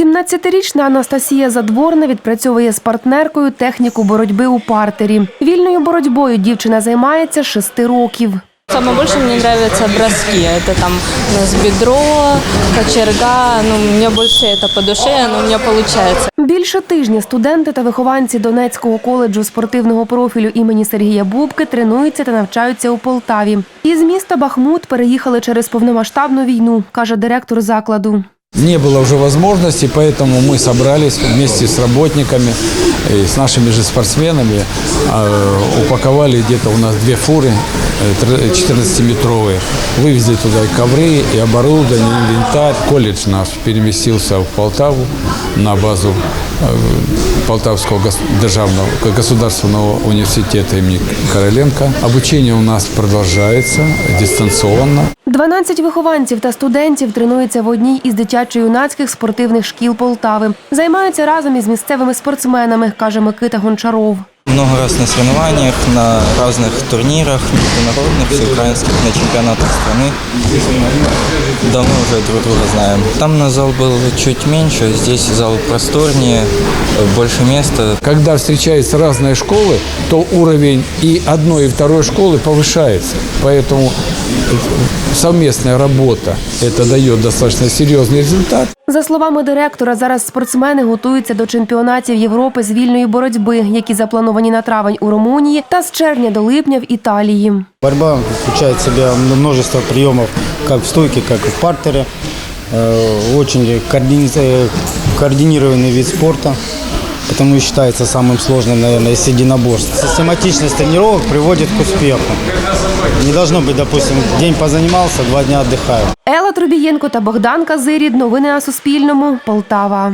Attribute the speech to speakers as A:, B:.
A: 17-річна Анастасія Задворна відпрацьовує з партнеркою техніку боротьби у партері. Вільною боротьбою дівчина займається шести років.
B: Самое больше мне нравятся броски. Это там у нас бедро, кочерга. Ну, мне больше это по душе, но у меня получается.
A: Більше тижня студенти та вихованці Донецького коледжу спортивного профілю імені Сергія Бубки тренуються та навчаються у Полтаві. Із міста Бахмут переїхали через повномасштабну війну, каже директор закладу.
C: Не было уже возможности, поэтому мы собрались вместе с работниками и с нашими же спортсменами, э, упаковали где-то у нас две фуры э, тр- 14-метровые, вывезли туда и ковры, и оборудование, и инвентарь. Колледж наш переместился в Полтаву на базу э, Полтавского гос- державного государственного университета имени Короленко. Обучение у нас продолжается дистанционно.
A: 12 вихованців та студентів тренуються в одній із дитячо-юнацьких спортивних шкіл Полтави. Займаються разом із місцевими спортсменами, каже Микита Гончаров.
D: Много раз на соревнованиях, на разных турнирах, международных, всеукраинских, на чемпионатах страны. Давно уже друг друга знаем. Там на зал был чуть меньше, здесь зал просторнее, больше места.
C: Когда встречаются разные школы, то уровень и одной, и второй школы повышается. Поэтому совместная работа это дает достаточно серьезный результат.
A: За словами директора, зараз спортсмени готуються до чемпіонатів Європи з вільної боротьби, які заплановані на травень у Румунії та з червня до липня в Італії.
E: Борьба включает в себя множество приемов, как в стойке, как и в партере. Э, Очень координи- э, координированный вид спорта, потому и считается самым сложным, наверное, из единоборств. Систематичность тренировок приводит к успеху. Не должно быть, допустим, день позанимался, два дня отдыхаю.
A: Ела Трубієнко та Богдан Казирід. Новини на Суспільному. Полтава.